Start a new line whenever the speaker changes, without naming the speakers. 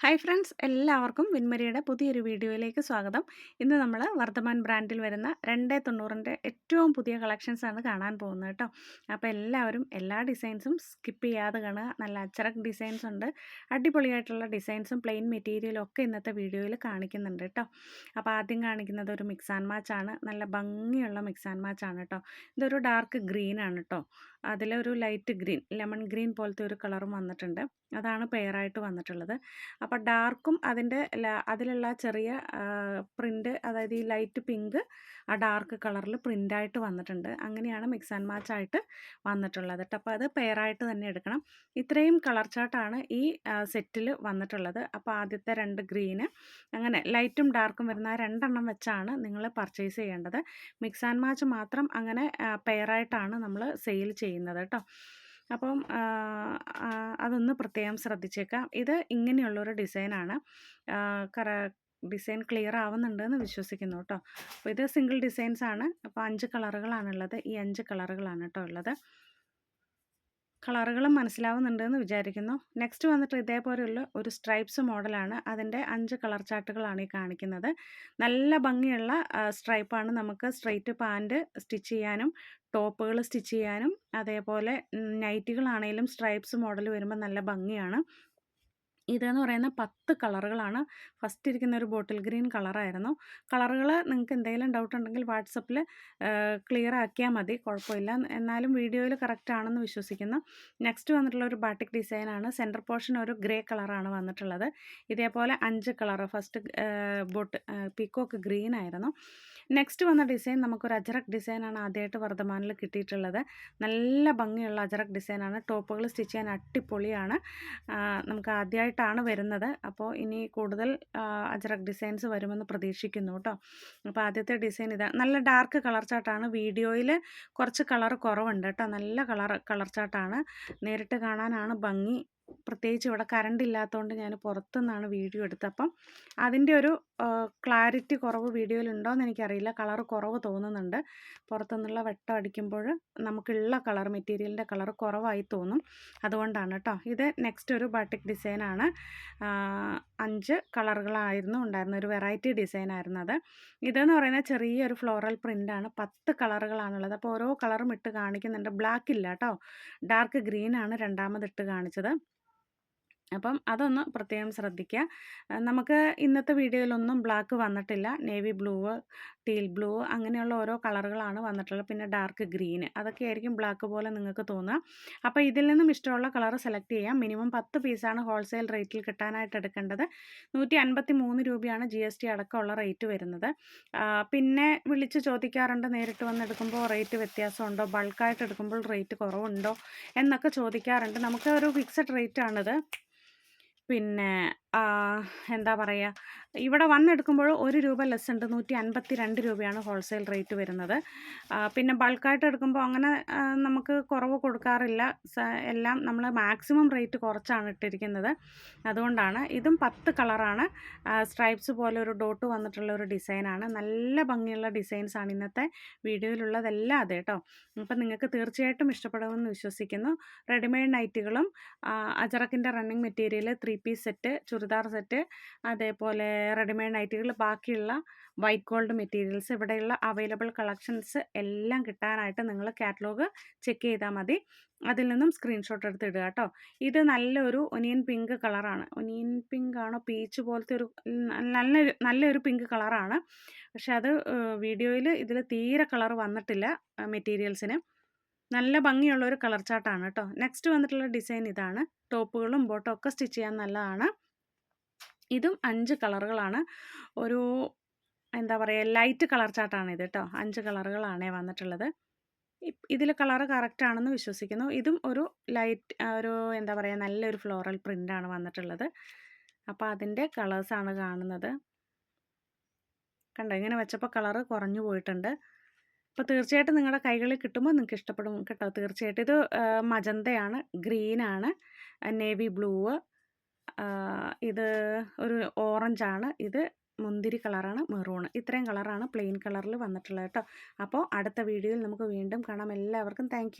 Hi friends എല്ലാവർക്കും വിൻമരിയുടെ പുതിയൊരു വീഡിയോയിലേക്ക് സ്വാഗതം. ഇന്ന് നമ്മൾ വർദ്ധമാൻ ബ്രാൻഡിൽ വരുന്ന രണ്ട് തൊണ്ണൂറിന്റെ ഏറ്റവും പുതിയ കളക്ഷൻസാണ് കാണാൻ പോകുന്നത് കേട്ടോ. അപ്പോൾ എല്ലാവരും എല്ലാ ഡിസൈൻസും സ്കിപ്പ് ചെയ്യാതെ കാണുക. നല്ല അച്ചറക് ഡിസൈൻസ് ഉണ്ട്. അടിപൊളിയായിട്ടുള്ള ഡിസൈൻസും പ്ലെയിൻ മെറ്റീരിയലും ഒക്കെ ഇന്നത്തെ വീഡിയോയിൽ കാണിക്കുന്നുണ്ട് കേട്ടോ. അപ്പോൾ ആദ്യം കാണിക്കുന്നത് ഒരു മിക്സ് ആൻഡ് മാച്ച് ആണ്. നല്ല ഭംഗിയുള്ള മിക്സ് ആൻഡ് മാച്ച് ആണ് കേട്ടോ. ഇതൊരു ഡാർക്ക് ഗ്രീൻ ആണ് കേട്ടോ. അതിലൊരു ലൈറ്റ് ഗ്രീൻ ലെമൺ ഗ്രീൻ പോലത്തെ ഒരു കളറും വന്നിട്ടുണ്ട്. അതാണ് പെയറായിട്ട് വന്നിട്ടുള്ളത്. അപ്പോൾ ഡാർക്കും അതിന്റെ അതിലുള്ള ചെറിയ പ്രിന്റ് അതായത് ഈ ലൈറ്റ് പിങ്ക് ആ ഡാർക്ക് കളറിൽ പ്രിന്റായിട്ട് വന്നിട്ടുണ്ട്. അങ്ങനെയാണ് മിക്സ് ആൻഡ് മാച്ച് ആയിട്ട് വന്നിട്ടുള്ളത് കേട്ടോ അപ്പോൾ അത് പെയറായിട്ട് തന്നെ എടുക്കണം. ഇത്രയും കളർ ചാർട്ടാണ് ഈ സെറ്റിൽ വന്നിട്ടുള്ളത്. അപ്പോൾ ആദ്യത്തെ രണ്ട് ഗ്രീന് അങ്ങനെ ലൈറ്റും ഡാർക്കും വരുന്ന രണ്ടെണ്ണം വെച്ചാണ് നിങ്ങൾ പർച്ചേസ് ചെയ്യേണ്ടത്. മിക്സ് ആൻഡ് മാച്ച് മാത്രം അങ്ങനെ പെയറായിട്ടാണ് നമ്മൾ സെയിൽ ചെയ്യുന്നത് കേട്ടോ അപ്പം അതൊന്ന് പ്രത്യേകം ശ്രദ്ധിച്ചേക്കാം. ഇത് ഇങ്ങനെയുള്ളൊരു ഡിസൈനാണ്. കറ ഡിസൈൻ ക്ലിയർ ആവുന്നുണ്ടെന്ന് വിശ്വസിക്കുന്നു കേട്ടോ. അപ്പോൾ ഇത് സിംഗിൾ ഡിസൈൻസ് ആണ് അപ്പോൾ അഞ്ച് കളറുകളാണുള്ളത്. ഈ അഞ്ച് കളറുകളാണ് കേട്ടോ ഉള്ളത്. കളറുകളും മനസ്സിലാവുന്നുണ്ട് എന്ന് വിചാരിക്കുന്നു. നെക്സ്റ്റ് വന്നിട്ട് ഇതേപോലെയുള്ള ഒരു സ്ട്രൈപ്സ് മോഡലാണ്. അതിന്റെ അഞ്ച് കളർ ചാർട്ടുകളാണ് ഈ കാണിക്കുന്നത്. നല്ല ഭംഗിയുള്ള സ്ട്രൈപ്പാണ് നമുക്ക് സ്ട്രൈറ്റ് പാന്റ് സ്റ്റിച്ച് ചെയ്യാനും ടോപ്പുകൾ സ്റ്റിച്ച് ചെയ്യാനും അതേപോലെ നൈറ്റികളാണെങ്കിലും സ്ട്രൈപ്സ് മോഡൽ വരുമ്പോൾ നല്ല ഭംഗിയാണ്. ഇതെന്ന് പറയുന്ന പത്ത് കളറുകളാണ്. ഫസ്റ്റ് ഇരിക്കുന്ന ഒരു ബോട്ടിൽ ഗ്രീൻ കളറായിരുന്നു. കളറുകൾ നിങ്ങൾക്ക് എന്തെങ്കിലും ഡൗട്ട് ഉണ്ടെങ്കിൽ വാട്സപ്പിൽ ക്ലിയർ ആക്കിയാൽ മതി. കുഴപ്പമില്ല. എന്നാലും വീഡിയോയിൽ കറക്റ്റ് ആണെന്ന് വിശ്വസിക്കുന്നു. നെക്സ്റ്റ് വന്നിട്ടുള്ള ഒരു ബാട്ടിക് ഡിസൈനാണ് സെന്റർ പോർഷൻ ഒരു ഗ്രേ കളറാണ് വന്നിട്ടുള്ളത്. ഇതേപോലെ അഞ്ച് colour first boat peacock green ആയിരുന്നു. നെക്സ്റ്റ് വന്ന ഡിസൈൻ നമുക്കൊരു അജറക് ഡിസൈനാണ് ആദ്യമായിട്ട് വർദ്ധമാനിൽ കിട്ടിയിട്ടുള്ളത്. നല്ല ഭംഗിയുള്ള അജറക് ഡിസൈനാണ് ടോപ്പുകൾ സ്റ്റിച്ച് ചെയ്യാൻ അട്ടിപ്പൊളിയാണ് നമുക്ക് ആദ്യമായിട്ടാണ് വരുന്നത്. അപ്പോൾ ഇനി കൂടുതൽ അജറക് ഡിസൈൻസ് വരുമെന്ന് പ്രതീക്ഷിക്കുന്നു കേട്ടോ. അപ്പോൾ ആദ്യത്തെ ഡിസൈൻ ഇതാണ് നല്ല ഡാർക്ക് കളർ ചാട്ടാണ് വീഡിയോയിൽ കുറച്ച് കളർ കുറവുണ്ട് കേട്ടോ. നല്ല കളർ കളർ ചാട്ടാണ് നേരിട്ട് കാണാനാണ് ഭംഗി. പ്രത്യേകിച്ച് ഇവിടെ കറണ്ട് ഇല്ലാത്തതുകൊണ്ട് ഞാൻ പുറത്തുനിന്നാണ് വീഡിയോ എടുത്തത്. അപ്പം അതിന്റെ ഒരു ക്ലാരിറ്റി കുറവ് വീഡിയോയിൽ ഉണ്ടോയെന്ന് എനിക്കറിയില്ല. കളർ കുറവ് തോന്നുന്നുണ്ട്. പുറത്തുനിന്നുള്ള വെട്ടം അടിക്കുമ്പോൾ നമുക്കുള്ള കളർ മെറ്റീരിയലിന്റെ കളർ കുറവായി തോന്നും. അതുകൊണ്ടാണ് കേട്ടോ ഇത് നെക്സ്റ്റ് ഒരു ബാട്ടിക് ഡിസൈനാണ്. അഞ്ച് കളറുകളായിരുന്നു ഉണ്ടായിരുന്നത്. ഒരു വെറൈറ്റി ഡിസൈൻ ആയിരുന്നു അത്. ഇതെന്ന് പറയുന്ന ചെറിയൊരു ഫ്ലോറൽ പ്രിന്റാണ്. പത്ത് കളറുകളാണുള്ളത്. അപ്പോൾ ഓരോ കളറും ഇട്ട് കാണിക്കുന്നുണ്ട്. ബ്ലാക്ക് ഇല്ല കേട്ടോ ഡാർക്ക് ഗ്രീൻ ആണ് രണ്ടാമത് ഇട്ട് കാണിച്ചത്. അപ്പം അതൊന്ന് പ്രത്യേകം ശ്രദ്ധിക്കുക. നമുക്ക് ഇന്നത്തെ വീഡിയോയിലൊന്നും ബ്ലാക്ക് വന്നിട്ടില്ല. നേവി ബ്ലൂ ടീൽ ബ്ലൂ അങ്ങനെയുള്ള ഓരോ കളറുകളാണ് വന്നിട്ടുള്ളത്. പിന്നെ ഡാർക്ക് ഗ്രീന് അതൊക്കെ ആയിരിക്കും ബ്ലാക്ക് പോലെ നിങ്ങൾക്ക് തോന്നുക. അപ്പോൾ ഇതിൽ നിന്നും ഇഷ്ടമുള്ള കളർ സെലക്ട് ചെയ്യാം മിനിമം പത്ത് പീസാണ് ഹോൾസെയിൽ റേറ്റിൽ കിട്ടാനായിട്ട് എടുക്കേണ്ടത്. നൂറ്റി അൻപത്തി മൂന്ന് രൂപയാണ് ജി എസ് ടി അടക്കമുള്ള റേറ്റ് വരുന്നത്. പിന്നെ വിളിച്ച് ചോദിക്കാറുണ്ട്. നേരിട്ട് വന്നെടുക്കുമ്പോൾ റേറ്റ് വ്യത്യാസമുണ്ടോ? ബൾക്കായിട്ട് എടുക്കുമ്പോൾ റേറ്റ് കുറവുണ്ടോ? എന്നൊക്കെ ചോദിക്കാറുണ്ട്. നമുക്ക് ഒരു ഫിക്സഡ് റേറ്റ് ആണിത് പിന്നെ എന്താ പറയുക ഇവിടെ വന്നെടുക്കുമ്പോൾ ഒരു രൂപ ലെസ് ഉണ്ട്. നൂറ്റി അൻപത്തി രണ്ട് രൂപയാണ് ഹോൾസെയിൽ റേറ്റ് വരുന്നത്. പിന്നെ ബൾക്കായിട്ട് എടുക്കുമ്പോൾ അങ്ങനെ നമുക്ക് കുറവ് കൊടുക്കാറില്ല. എല്ലാം നമ്മൾ മാക്സിമം റേറ്റ് കുറച്ചാണ് ഇട്ടിരിക്കുന്നത്. അതുകൊണ്ടാണ് ഇതും പത്ത് കളറാണ് സ്ട്രൈപ്സ് പോലെ ഒരു ഡോട്ട് വന്നിട്ടുള്ള ഒരു ഡിസൈനാണ് നല്ല ഭംഗിയുള്ള ഡിസൈൻസാണ് ഇന്നത്തെ വീഡിയോയിലുള്ളതെല്ലാം അതെ കേട്ടോ. അപ്പം നിങ്ങൾക്ക് തീർച്ചയായിട്ടും ഇഷ്ടപ്പെടുമെന്ന് വിശ്വസിക്കുന്നു. റെഡിമെയ്ഡ് നൈറ്റുകളും അജറക്കിന്റെ running material three piece set churidar set അതേപോലെ റെഡിമെയ്ഡ് നൈറ്റുകൾ ബാക്കിയുള്ള വൈറ്റ് ഗോൾഡ് മെറ്റീരിയൽസ് ഇവിടെയുള്ള അവൈലബിൾ കളക്ഷൻസ് എല്ലാം കിട്ടാനായിട്ട് നിങ്ങൾ കാറ്റലോഗ് ചെക്ക് ചെയ്താൽ മതി. അതിൽ നിന്നും സ്ക്രീൻഷോട്ട് എടുത്ത് ഇടുക കേട്ടോ ഇത് നല്ലൊരു ഒനിയൻ പിങ്ക് കളറാണ് ഒനിയൻ പിങ്ക് ആണോ പീച്ച് പോലത്തെ ഒരു നല്ലൊരു നല്ലൊരു പിങ്ക് കളറാണ് പക്ഷെ അത് വീഡിയോയിൽ ഇതിൽ തീരെ കളർ വന്നിട്ടില്ല മെറ്റീരിയൽസിന് നല്ല ഭംഗിയുള്ള ഒരു കളർ ചാർട്ടാണ് കേട്ടോ നെക്സ്റ്റ് വന്നിട്ടുള്ള ഡിസൈൻ ഇതാണ്. ടോപ്പുകളും ബോട്ടും ഒക്കെ സ്റ്റിച്ച് ചെയ്യാൻ നല്ലതാണ്. ഇതും അഞ്ച് കളറുകളാണ്. ഒരു എന്താ പറയുക ലൈറ്റ് കളർ ചാർട്ടാണ് ഇത് കേട്ടോ അഞ്ച് കളറുകളാണേ വന്നിട്ടുള്ളത്. ഇതിൽ കളറ് കറക്റ്റാണെന്ന് വിശ്വസിക്കുന്നു. ഇതും ഒരു ലൈറ്റ് ഒരു എന്താ പറയുക നല്ലൊരു ഫ്ലോറൽ പ്രിന്റാണ് വന്നിട്ടുള്ളത്. അപ്പോൾ അതിന്റെ കളേഴ്സാണ് കാണുന്നത്. കണ്ടോ ഇങ്ങനെ വെച്ചപ്പോൾ കളറ് കുറഞ്ഞു പോയിട്ടുണ്ട്. അപ്പോൾ തീർച്ചയായിട്ടും നിങ്ങളുടെ കൈകളിൽ കിട്ടുമ്പോൾ നിങ്ങൾക്ക് ഇഷ്ടപ്പെടും കേട്ടോ. തീർച്ചയായിട്ടും ഇത് മജന്തയാണ് ഗ്രീനാണ് നേവി ബ്ലൂ ഇത് ഒരു ഓറഞ്ചാണ്. ഇത് മുന്തിരി കളറാണ് മെറൂൺ ഇത്രയും കളറാണ് പ്ലെയിൻ കളറിൽ വന്നിട്ടുള്ളത് കേട്ടോ. അപ്പോൾ അടുത്ത വീഡിയോയിൽ നമുക്ക് വീണ്ടും കാണാം. എല്ലാവർക്കും താങ്ക്